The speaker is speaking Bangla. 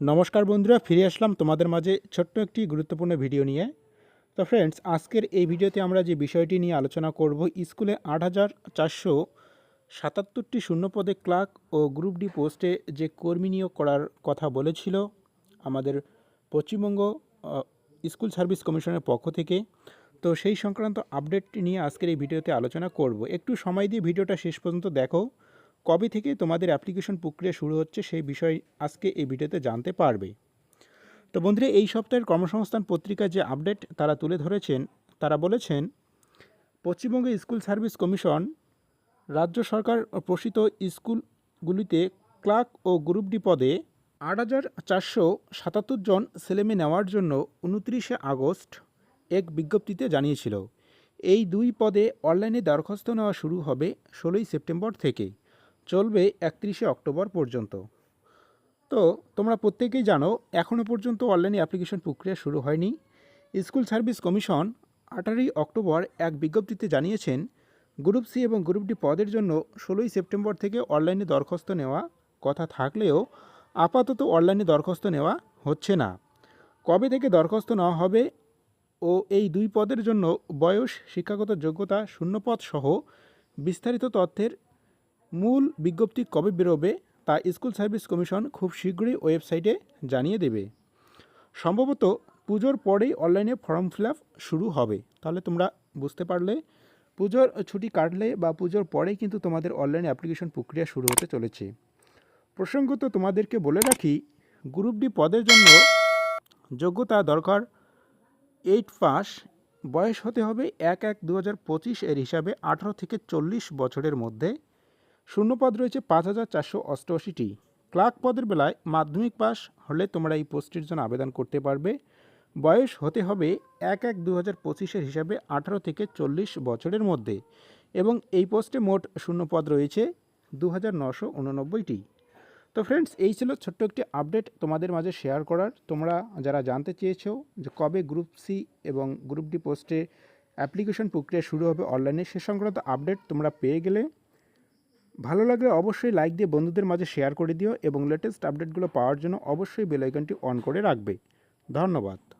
নমস্কার বন্ধুরা, ফিরে আসলাম তোমাদের মাঝে ছোট্ট একটি গুরুত্বপূর্ণ ভিডিও নিয়ে। তো ফ্রেন্ডস আজকের এই ভিডিওতে আমরা যে বিষয়টি নিয়ে আলোচনা করব, স্কুলে আট হাজার চারশো সাতাত্তরটি শূন্যপদে ক্লার্ক ও গ্রুপ ডি পোস্টে যে কর্মী নিয়োগ করার কথা বলেছিল আমাদের পশ্চিমবঙ্গ স্কুল সার্ভিস কমিশনের পক্ষ থেকে। তো সেই সংক্রান্ত আপডেট নিয়ে আজকের এই ভিডিওতে আলোচনা করব। একটু সময় দিয়ে ভিডিওটা শেষ পর্যন্ত দেখো। কবে থেকে তোমাদের অ্যাপ্লিকেশন প্রক্রিয়া শুরু হচ্ছে সেই বিষয় আজকে এই ভিডিওতে জানতে পারবে। তো বন্ধুরা, এই সপ্তাহের কর্মসংস্থান পত্রিকার যে আপডেট তারা তুলে ধরেছেন, তারা বলেছেন পশ্চিমবঙ্গ স্কুল সার্ভিস কমিশন রাজ্য সরকার প্রসিত স্কুলগুলিতে ক্লার্ক ও গ্রুপ ডি পদে আট হাজার চারশো সাতাত্তর জন ছেলেমেয়ে নেওয়ার জন্য উনত্রিশে আগস্ট এক বিজ্ঞপ্তিতে জানিয়েছিল। এই দুই পদে অনলাইনে দরখাস্ত নেওয়া শুরু হবে ষোলোই সেপ্টেম্বর থেকে। চলবে একত্রিশে অক্টোবর পর্যন্ত। তো, তোমরা প্রত্যেকেই জানো এখনও পর্যন্ত অনলাইনে অ্যাপ্লিকেশন প্রক্রিয়া শুরু হয়নি। স্কুল সার্ভিস কমিশন আঠারোই অক্টোবর এক বিজ্ঞপ্তিতে জানিয়েছেন, গ্রুপ সি এবং গ্রুপ ডি পদের জন্য ষোলোই সেপ্টেম্বর থেকে অনলাইনে দরখাস্ত নেওয়া কথা থাকলেও আপাতত অনলাইনে দরখাস্ত নেওয়া হচ্ছে না। কবে থেকে দরখাস্ত নেওয়া হবে ও এই দুই পদের জন্য বয়স, শিক্ষাগত যোগ্যতা শূন্যপদ সহ বিস্তারিত তথ্যের মূল বিজ্ঞপ্তি কবে বেরোবে তা স্কুল সার্ভিস কমিশন খুব শীঘ্রই ওয়েবসাইটে জানিয়ে দেবে। সম্ভবত পুজোর পরেই অনলাইনে ফর্ম ফিল শুরু হবে। তাহলে তোমরা বুঝতে পারলে, পুজোর ছুটি কাটলে বা পুজোর পরেই কিন্তু তোমাদের অনলাইন অ্যাপ্লিকেশন প্রক্রিয়া শুরু হতে চলেছে। প্রসঙ্গত তোমাদেরকে বলে রাখি, গ্রুপ ডি পদের জন্য যোগ্যতা দরকার এইট পাস, বয়স হতে হবে এক এক দু এর হিসাবে আঠারো থেকে চল্লিশ বছরের মধ্যে। শূন্যপদ রয়েছে পাঁচ হাজার চারশো অষ্টআশিটি। ক্লার্ক পদের বেলায় মাধ্যমিক পাস হলে তোমরা এই পোস্টের জন্য আবেদন করতে পারবে। বয়স হতে হবে এক এক দু হাজার পঁচিশের হিসাবে আঠারো থেকে চল্লিশ বছরের মধ্যে এবং এই পোস্টে মোট শূন্যপদ রয়েছে দু হাজার নশো উননব্বইটি। তো ফ্রেন্ডস এই ছিল ছোট্ট একটি আপডেট তোমাদের মাঝে শেয়ার করার। তোমরা যারা জানতে চেয়েছো যে কবে গ্রুপ সি এবং গ্রুপ ডি পোস্টে অ্যাপ্লিকেশন প্রক্রিয়া শুরু হবে অনলাইনে সে সংক্রান্ত আপডেট তোমরা পেয়ে গেলে ভালো লাগলে অবশ্যই লাইক দিয়ে বন্ধুদের মাঝে শেয়ার করে দিও এবং লেটেস্ট আপডেটগুলো পাওয়ার জন্য অবশ্যই বেল আইকনটি অন করে রাখবে। ধন্যবাদ।